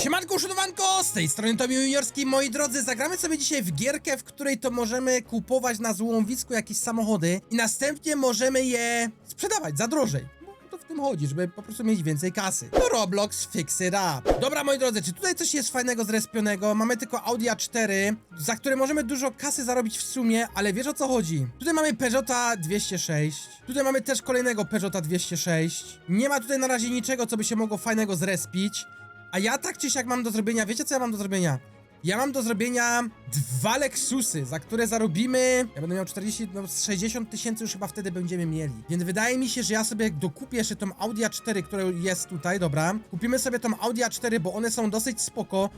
Siemanko, uszanowanko! Z tej strony Tomi Juniorski. Moi drodzy, zagramy sobie dzisiaj w gierkę, w której to możemy kupować na złomowisku jakieś samochody i następnie możemy je sprzedawać za drożej. Bo To w tym chodzi, żeby po prostu mieć więcej kasy. To Roblox Fix It Up. Dobra, moi drodzy, czy tutaj coś jest fajnego zrespionego? Mamy tylko Audi A4, za które możemy dużo kasy zarobić w sumie, ale wiesz o co chodzi? Tutaj mamy Peugeota 206, tutaj mamy też kolejnego Peugeota 206. Nie ma tutaj na razie niczego, co by się mogło fajnego zrespić. A ja tak czy siak mam do zrobienia, wiecie co ja mam do zrobienia? Ja mam do zrobienia dwa Lexusy, za które zarobimy. Ja będę miał 40, no 60 tysięcy już chyba wtedy będziemy mieli. Więc wydaje mi się, że ja sobie dokupię jeszcze tą Audi A4, która jest tutaj, dobra. Kupimy sobie tą Audi A4, bo one są dosyć spoko.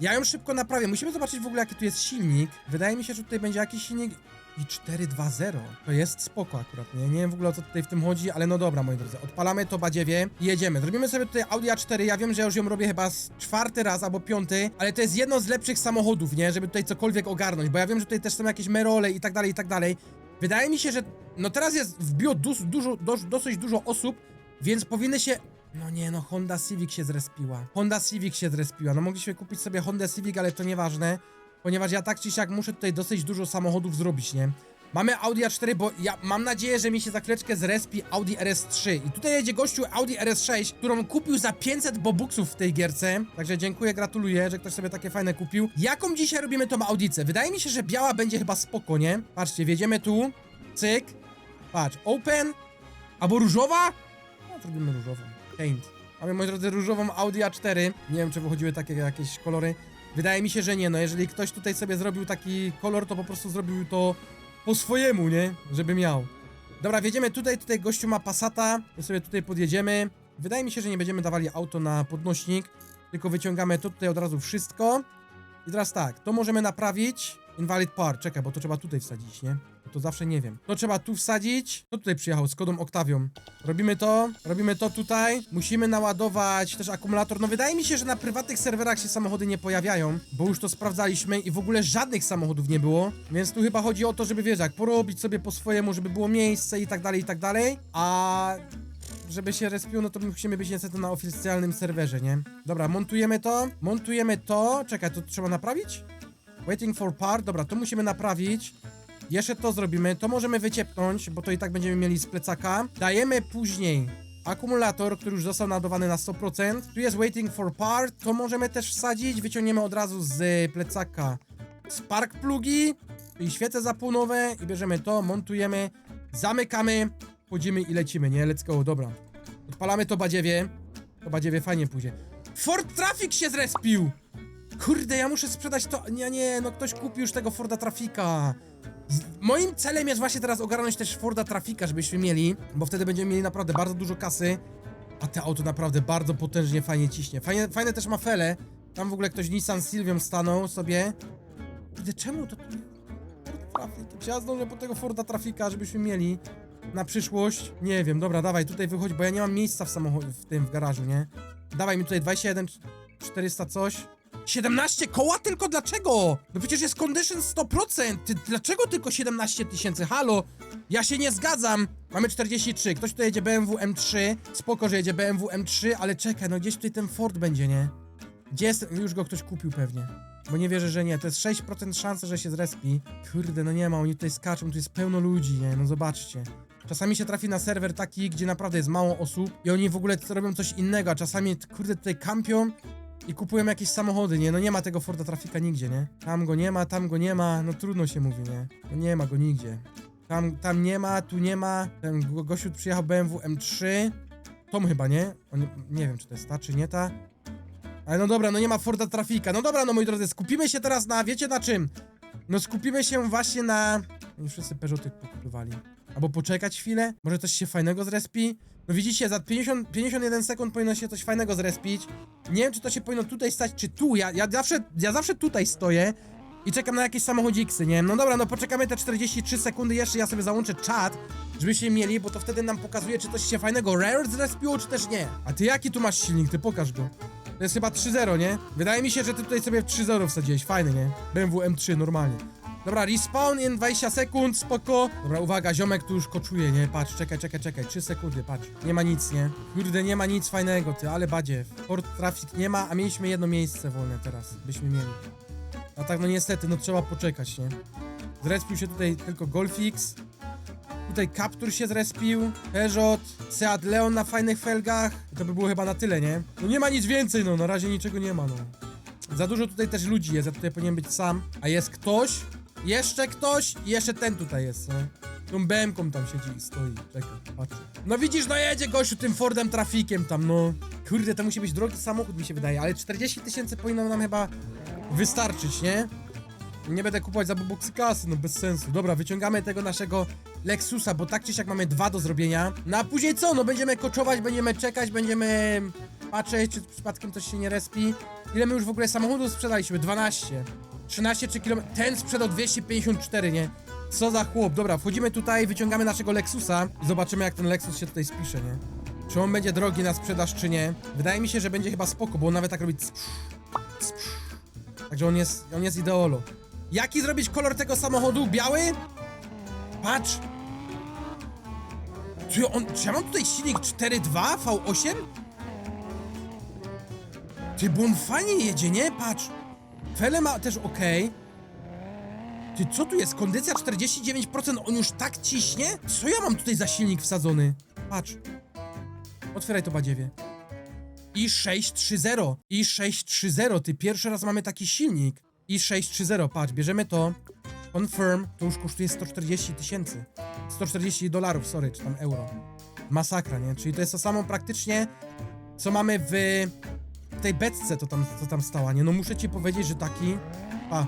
Ja ją szybko naprawię. Musimy zobaczyć w ogóle, jaki tu jest silnik. Wydaje mi się, że tutaj będzie jakiś silnik. I 4.2.0. To jest spoko akurat, nie? Nie wiem w ogóle o co tutaj w tym chodzi, ale no dobra, moi drodzy. Odpalamy to badziewie i jedziemy. Zrobimy sobie tutaj Audi A4. Ja wiem, że już ją robię chyba czwarty raz albo piąty, ale to jest jedno z lepszych samochodów, nie? Żeby tutaj cokolwiek ogarnąć, bo ja wiem, że tutaj też są jakieś merole i tak dalej, i tak dalej. Wydaje mi się, że no teraz jest w bio dus, dużo, dos, dosyć dużo osób, więc powinny się... No nie, no Honda Civic się zrespiła. Honda Civic się zrespiła. No mogliśmy kupić sobie Honda Civic, ale to nieważne, ponieważ ja tak czy siak muszę tutaj dosyć dużo samochodów zrobić, nie? Mamy Audi A4, bo ja mam nadzieję, że mi się za chwileczkę zrespi Audi RS3. I tutaj jedzie gościu Audi RS6, którą kupił za 500 bobuksów w tej gierce. Także dziękuję, gratuluję, że ktoś sobie takie fajne kupił. Jaką dzisiaj robimy tą Audicę? Wydaje mi się, że biała będzie chyba spoko, nie? Patrzcie, wjedziemy tu, cyk, patrz, open, albo różowa? No, zrobimy różową, paint. Mamy, moi drodzy, różową Audi A4. Nie wiem, czy wychodziły takie jakieś kolory. Wydaje mi się, że nie, no jeżeli ktoś tutaj sobie zrobił taki kolor, to po prostu zrobił to po swojemu, nie? Żeby miał. Dobra, wjedziemy tutaj, tutaj gościu ma Passata, my sobie tutaj podjedziemy. Wydaje mi się, że nie będziemy dawali auto na podnośnik, tylko wyciągamy to tutaj od razu wszystko. I teraz tak, to możemy naprawić. Invalid part, czekaj, bo to trzeba tutaj wsadzić, nie? Bo to zawsze nie wiem. To trzeba tu wsadzić. Kto tutaj przyjechał z kodą Octavią? Robimy to, robimy to tutaj. Musimy naładować też akumulator. No wydaje mi się, że na prywatnych serwerach się samochody nie pojawiają, bo już to sprawdzaliśmy i w ogóle żadnych samochodów nie było. Więc tu chyba chodzi o to, żeby wiesz, jak porobić sobie po swojemu, żeby było miejsce i tak dalej, i tak dalej. A żeby się respił, no to musimy być niestety na oficjalnym serwerze, nie? Dobra, montujemy to, montujemy to. Czekaj, to trzeba naprawić? Waiting for part, dobra, to musimy naprawić. Jeszcze to zrobimy, to możemy wyciepnąć, bo to i tak będziemy mieli z plecaka. Dajemy później akumulator, który już został nadawany na 100%. Tu jest waiting for part, to możemy też wsadzić, wyciągniemy od razu z plecaka spark plugi i świece zapłonowe i bierzemy to, montujemy, zamykamy, wchodzimy i lecimy, nie? Let's go, dobra. Odpalamy to badziewie. To badziewie fajnie pójdzie. Ford Traffic się zrespił! Kurde, ja muszę sprzedać to. Nie, nie, no ktoś kupił już tego Forda Trafika. Moim celem jest właśnie teraz ogarnąć też Forda Trafika, żebyśmy mieli, bo wtedy będziemy mieli naprawdę bardzo dużo kasy. A te auto naprawdę bardzo potężnie fajnie ciśnie. Fajne, fajne też ma fele. Tam w ogóle ktoś Nissan Sylvią stanął sobie. Kurde, czemu to Trafik. Ja zdążę po tego Forda Trafika, żebyśmy mieli na przyszłość? Nie wiem, dobra, dawaj, tutaj wychodź, bo ja nie mam miejsca w samochodzie, w tym, w garażu, nie? Dawaj mi tutaj 21 400 coś. 17 koła tylko dlaczego? No przecież jest condition 100%. Ty, dlaczego tylko 17 tysięcy? Halo? Ja się nie zgadzam. Mamy 43. Ktoś tutaj jedzie BMW M3. Spoko, że jedzie BMW M3, ale czekaj, no gdzieś tutaj ten Ford będzie, nie? Gdzie jest? Już go ktoś kupił pewnie. Bo nie wierzę, że nie. To jest 6% szansy, że się zrespi. Kurde, no nie ma, oni tutaj skaczą, tu jest pełno ludzi, nie? No zobaczcie. Czasami się trafi na serwer taki, gdzie naprawdę jest mało osób i oni w ogóle robią coś innego, a czasami, kurde, tutaj kampią i kupują jakieś samochody, nie? No nie ma tego Forda Trafika nigdzie, nie? Tam go nie ma, tam go nie ma, no trudno się mówi, nie? No nie ma go nigdzie. Tam, tam nie ma, tu nie ma. Ten go- gościu przyjechał BMW M3. Tom chyba, nie? On, nie wiem, czy to jest ta, czy nie ta. Ale no dobra, no nie ma Forda Trafika. No dobra, no moi drodzy, skupimy się teraz na, wiecie na czym? No skupimy się właśnie na... Oni wszyscy Peugeoty pokupywali. Albo poczekać chwilę, może coś się fajnego zrespi. No widzicie, za 50, 51 sekund powinno się coś fajnego zrespić. Nie wiem, czy to się powinno tutaj stać, czy tu. Ja, ja, zawsze, ja zawsze tutaj stoję i czekam na jakieś samochodziksy, nie? No dobra, no poczekamy te 43 sekundy jeszcze, ja sobie załączę czat, żebyście mieli, bo to wtedy nam pokazuje, czy coś się fajnego rare zrespiło, czy też nie. A ty jaki tu masz silnik? Ty pokaż go. To jest chyba 3.0, nie? Wydaje mi się, że ty tutaj sobie w 3.0 wsadziłeś, fajny, nie? BMW M3, normalnie. Dobra, respawn in 20 sekund, spoko. Dobra, uwaga, ziomek tu już koczuje, nie? Patrz, czekaj, czekaj, czekaj, 3 sekundy, patrz. Nie ma nic, nie? Kurde, nie ma nic fajnego, ty, ale badziew. Port traffic nie ma, a mieliśmy jedno miejsce wolne teraz, byśmy mieli. A tak, no niestety, no trzeba poczekać, nie? Zrespił się tutaj tylko Golfix. Tutaj Captur się zrespił, Peugeot, Seat Leon na fajnych felgach. I to by było chyba na tyle, nie? No nie ma nic więcej, no, na razie niczego nie ma, no. Za dużo tutaj też ludzi jest, ja tutaj powinien być sam. A jest ktoś, jeszcze ktoś i jeszcze ten tutaj jest, nie? Tą BM-ką tam siedzi i stoi, czeka, patrzy. No widzisz, no jedzie gościu tym Fordem trafikiem tam, no. Kurde, to musi być drogi samochód, mi się wydaje, ale 40 tysięcy powinno nam chyba wystarczyć, nie? Nie będę kupować za buboksy kasy, no bez sensu. Dobra, wyciągamy tego naszego Lexusa, bo tak czy siak mamy dwa do zrobienia. No a później co? No będziemy koczować, będziemy czekać, będziemy patrzeć, czy przypadkiem coś się nie respi. Ile my już w ogóle samochodów sprzedaliśmy? 12. 13 czy km. Ten sprzedał 254, nie? Co za chłop. Dobra, wchodzimy tutaj, wyciągamy naszego Lexusa i zobaczymy jak ten Lexus się tutaj spisze, nie? Czy on będzie drogi na sprzedaż, czy nie? Wydaje mi się, że będzie chyba spoko, bo on nawet tak robi. Także on jest, on jest ideolo. Jaki zrobić kolor tego samochodu? Biały? Patrz! Czy, on, czy ja mam tutaj silnik 4.2 V8? Ty, bo on fajnie jedzie, nie? Patrz. Fele ma też ok. Ty, co tu jest? Kondycja 49%, on już tak ciśnie? Co ja mam tutaj za silnik wsadzony? Patrz. Otwieraj to badziewie. I 630. I 630. Ty, pierwszy raz mamy taki silnik. I 630. Patrz, bierzemy to. Confirm. To już kosztuje 140 tysięcy. 140 dolarów, sorry, czy tam euro. Masakra, nie? Czyli to jest to samo praktycznie, co mamy w w tej beczce, to tam, to tam stała, nie? No muszę ci powiedzieć, że taki... A.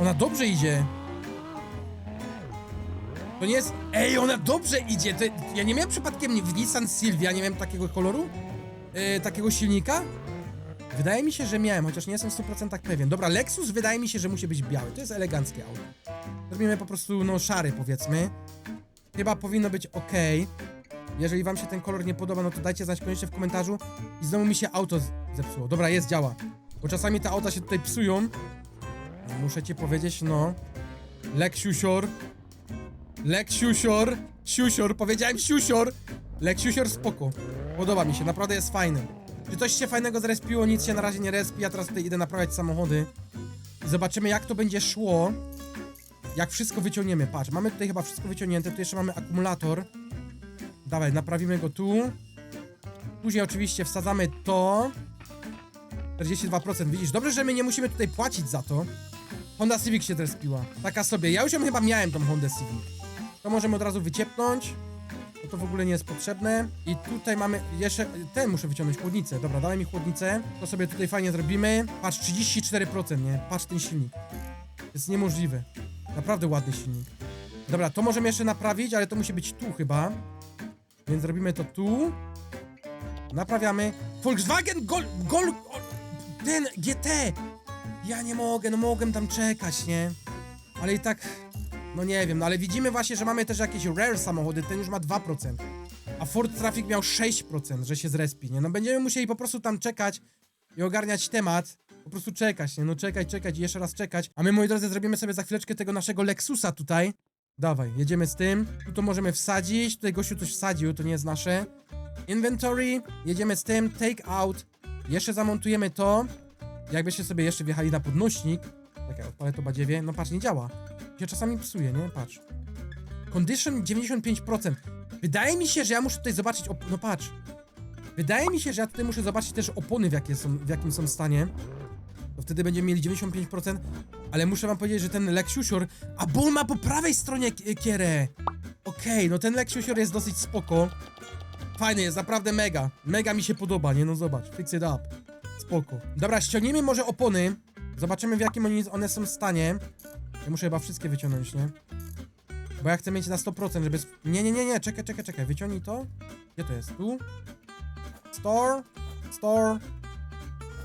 Ona dobrze idzie. To nie jest... Ej, ona dobrze idzie! To... Ja nie miałem przypadkiem w Nissan Silvia, nie miałem takiego koloru? Yy, takiego silnika? Wydaje mi się, że miałem, chociaż nie jestem w 100% pewien. Dobra, Lexus wydaje mi się, że musi być biały. To jest eleganckie auto. Zrobimy po prostu, no, szary, powiedzmy. Chyba powinno być ok. Jeżeli wam się ten kolor nie podoba, no to dajcie znać koniecznie w komentarzu. I znowu mi się auto zepsuło. Dobra, jest, działa. Bo czasami te auta się tutaj psują. No, Muszę ci powiedzieć, no. Lexiusior. Lexiusior. Siusior, powiedziałem siusior. Lexiusior spoko. Podoba mi się, naprawdę jest fajny. Czy coś się fajnego zrespiło? Nic się na razie nie respi. Ja teraz tutaj idę naprawiać samochody. I zobaczymy jak to będzie szło. Jak wszystko wyciągniemy. Patrz, mamy tutaj chyba wszystko wyciągnięte. Tu jeszcze mamy akumulator. Dawaj, naprawimy go tu. Później oczywiście wsadzamy to. 42%, widzisz? Dobrze, że my nie musimy tutaj płacić za to. Honda Civic się zrespiła. Taka sobie. Ja już ją chyba miałem, tą Honda Civic. To możemy od razu wyciepnąć. Bo to w ogóle nie jest potrzebne. I tutaj mamy jeszcze... Ten muszę wyciągnąć, chłodnicę. Dobra, daj mi chłodnicę. To sobie tutaj fajnie zrobimy. Patrz, 34%, nie? Patrz ten silnik. Jest niemożliwe. Naprawdę ładny silnik. Dobra, to możemy jeszcze naprawić, ale to musi być tu chyba. Więc robimy to tu. Naprawiamy. Volkswagen Gol... Gol... Ten GT! Ja nie mogę, no mogłem tam czekać, nie? Ale i tak... No nie wiem, no ale widzimy właśnie, że mamy też jakieś rare samochody, ten już ma 2%. A Ford Traffic miał 6%, że się zrespi, nie? No będziemy musieli po prostu tam czekać i ogarniać temat. Po prostu czekać, nie? No czekać, czekać i jeszcze raz czekać. A my, moi drodzy, zrobimy sobie za chwileczkę tego naszego Lexusa tutaj. Dawaj, jedziemy z tym. Tu to możemy wsadzić. Tutaj gościu coś wsadził, to nie jest nasze. Inventory, jedziemy z tym. Take out. Jeszcze zamontujemy to. Jakbyście sobie jeszcze wjechali na podnośnik. Czekaj, odpalę to badziewie. No patrz, nie działa. Się czasami psuje, nie? Patrz. Condition 95%. Wydaje mi się, że ja muszę tutaj zobaczyć. No patrz. Wydaje mi się, że ja tutaj muszę zobaczyć też opony, w, jakie są, w jakim są stanie. To wtedy będziemy mieli 95%. Ale muszę wam powiedzieć, że ten Lexiusior. A bo on ma po prawej stronie kierę. Okej, no ten Lexiusior jest dosyć spoko. Fajny jest, naprawdę mega. Mega mi się podoba, nie? No zobacz, fix it up. Spoko. Dobra, ściągnijmy może opony. Zobaczymy w jakim one są stanie. Ja muszę chyba wszystkie wyciągnąć, nie? Bo ja chcę mieć na 100%, żeby... Nie, nie, nie, nie, czekaj, czekaj, czekaj. Wyciągnij to. Gdzie to jest? Tu? Store. Store.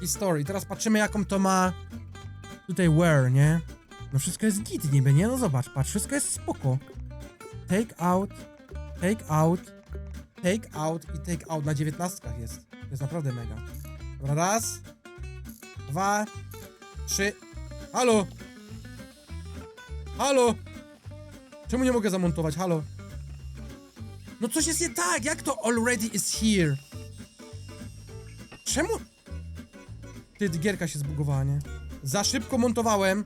I store. I teraz patrzymy jaką to ma... Tutaj where, nie? No wszystko jest git niby, nie? No zobacz, patrz, wszystko jest spoko. Take out, take out, take out i take out na dziewiętnastkach jest. To jest naprawdę mega. Dobra, raz, dwa, trzy. Halo? Halo? Czemu nie mogę zamontować? Halo? No coś jest nie tak, jak to already is here? Czemu? Ty, gierka się zbugowała, nie? Za szybko montowałem.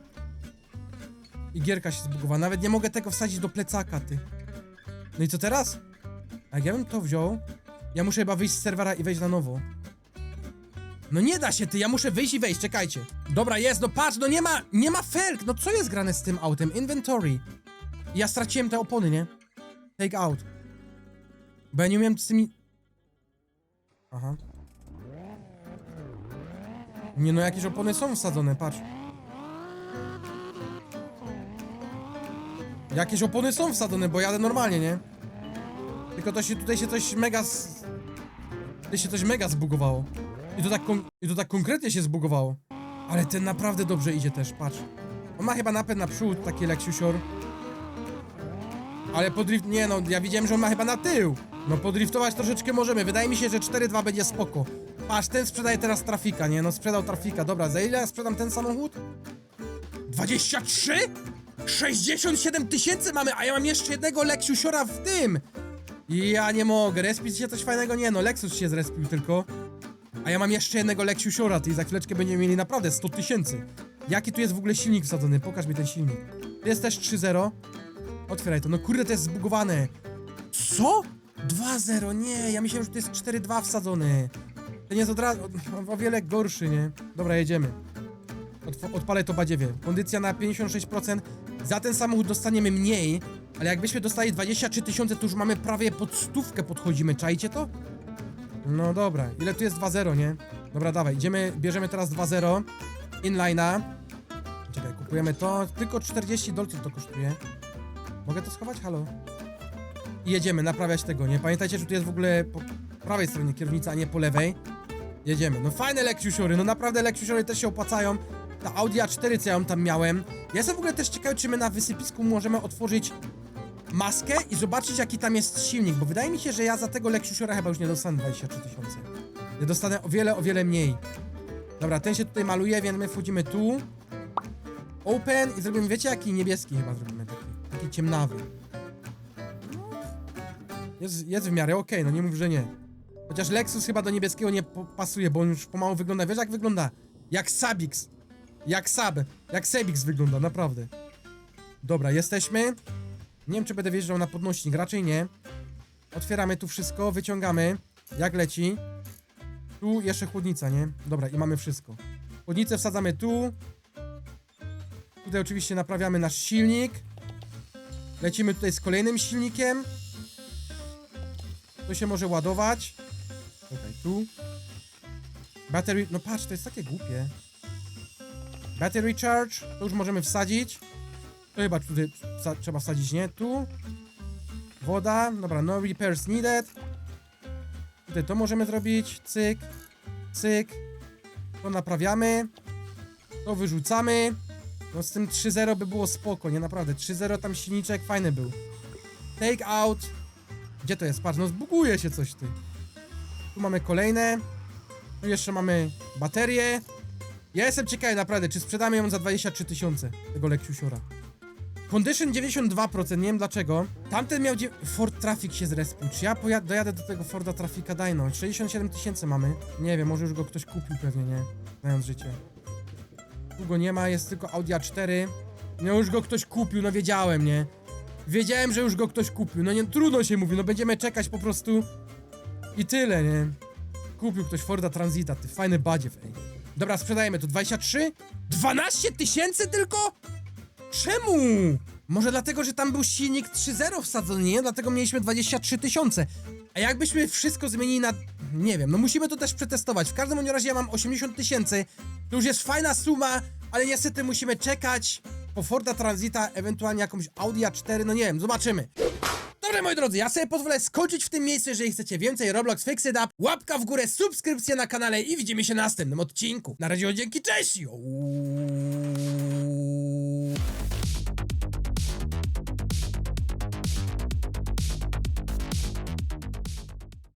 I gierka się zbugowała. Nawet nie mogę tego wsadzić do plecaka, ty. No i co teraz? Jak ja bym to wziął, ja muszę chyba wyjść z serwera i wejść na nowo. No nie da się, ty, ja muszę wyjść i wejść, czekajcie. Dobra, jest, no patrz, no nie ma, nie ma felg, no co jest grane z tym autem? Inventory. Ja straciłem te opony, nie? Take out. Bo ja nie umiem z tymi... Aha. Nie no, jakieś opony są wsadzone, patrz. Jakieś opony są wsadzone, bo jadę normalnie, nie? Tylko to się, tutaj się coś mega... z- Tutaj się coś mega zbugowało. I to tak, I to tak konkretnie się zbugowało. Ale ten naprawdę dobrze idzie też, patrz. On ma chyba napęd na przód, taki Lexiusior. Ale podrift... Nie no, ja widziałem, że on ma chyba na tył. No podriftować troszeczkę możemy. Wydaje mi się, że 4-2 będzie spoko. Patrz, ten sprzedaje teraz trafika, nie? No sprzedał trafika. Dobra, za ile ja sprzedam ten samochód? 23? 67 tysięcy mamy, a ja mam jeszcze jednego Lexiusiora w tym! Ja nie mogę, respić się coś fajnego? Nie no, Lexus się zrespił tylko. A ja mam jeszcze jednego Lexiusiora, ty za chwileczkę będziemy mieli naprawdę 100 tysięcy. Jaki tu jest w ogóle silnik wsadzony? Pokaż mi ten silnik. Tu jest też 3.0. Otwieraj to, no kurde, to jest zbugowane. Co? 2.0, nie, ja myślałem, że to jest 4.2 wsadzony. Ten jest od razu, o, wiele gorszy, nie? Dobra, jedziemy. Otw- odpalę to badziewie. Kondycja na 56%. Za ten samochód dostaniemy mniej, ale jakbyśmy dostali 23 tysiące, to już mamy prawie pod stówkę podchodzimy. Czajcie to? No dobra, ile tu jest 2-0, nie? Dobra, dawaj, idziemy, bierzemy teraz 2-0. Inline'a. Czekaj, kupujemy to. Tylko 40 dolców to kosztuje. Mogę to schować? Halo? I jedziemy, naprawiać tego, nie? Pamiętajcie, że tu jest w ogóle po prawej stronie kierownica, a nie po lewej. Jedziemy. No fajne Lexiusiory, no naprawdę Lexiusiory też się opłacają. Ta Audi A4, co ja ją tam miałem. Ja jestem w ogóle też ciekawy, czy my na wysypisku możemy otworzyć maskę i zobaczyć, jaki tam jest silnik, bo wydaje mi się, że ja za tego Lexiusiora chyba już nie dostanę 23 tysiące. Ja dostanę o wiele, o wiele mniej. Dobra, ten się tutaj maluje, więc my wchodzimy tu. Open i zrobimy, wiecie jaki? Niebieski chyba zrobimy taki. Taki ciemnawy. Jest, jest w miarę okej, no nie mów, że nie. Chociaż Lexus chyba do niebieskiego nie pasuje, bo on już pomału wygląda, wiesz jak wygląda? Jak Sabix. Jak Sab. Jak Sebix wygląda, naprawdę. Dobra, jesteśmy. Nie wiem, czy będę wjeżdżał na podnośnik, raczej nie. Otwieramy tu wszystko, wyciągamy. Jak leci. Tu jeszcze chłodnica, nie? Dobra, i mamy wszystko. Chłodnicę wsadzamy tu. Tutaj oczywiście naprawiamy nasz silnik. Lecimy tutaj z kolejnym silnikiem. To się może ładować. Czekaj, tu. Battery... No patrz, to jest takie głupie. Battery charge. To już możemy wsadzić. To chyba tutaj wsa trzeba wsadzić, nie? Tu. Woda. Dobra, no repairs needed. Tutaj to możemy zrobić. Cyk. Cyk. To naprawiamy. To wyrzucamy. No z tym 3.0 by było spoko, nie? Naprawdę. 3.0 tam silniczek fajny był. Take out. Gdzie to jest? Patrz, no zbuguje się coś, ty. Tu mamy kolejne. Tu jeszcze mamy baterię. Ja jestem ciekawy naprawdę, czy sprzedamy ją za 23 tysiące, tego Lexiusiora. Condition 92%, nie wiem dlaczego. Tamten miał... Ford Traffic się zrespił. Czy ja dojadę do tego Forda Traffica? Daj no. 67 tysięcy mamy. Nie wiem, może już go ktoś kupił pewnie, nie? Znając życie. Tu go nie ma, jest tylko Audi A4. No już go ktoś kupił, no wiedziałem, nie? Wiedziałem, że już go ktoś kupił. No nie, trudno się mówi, no będziemy czekać po prostu. I tyle, nie? Kupił ktoś Forda Transita, ty fajny badziew, ej. Dobra, sprzedajemy to 23? 12 tysięcy tylko? Czemu? Może dlatego, że tam był silnik 3.0 wsadzony, nie? Dlatego mieliśmy 23 tysiące. A jakbyśmy wszystko zmienili na... Nie wiem, no musimy to też przetestować. W każdym razie ja mam 80 tysięcy. To już jest fajna suma, ale niestety musimy czekać po Forda Transita, ewentualnie jakąś Audi A4, no nie wiem, zobaczymy. Dobra, moi drodzy, ja sobie pozwolę skończyć w tym miejscu, jeżeli chcecie więcej Roblox Fix It Up. Łapka w górę, subskrypcja na kanale i widzimy się na następnym odcinku. Na razie, dzięki, cześć!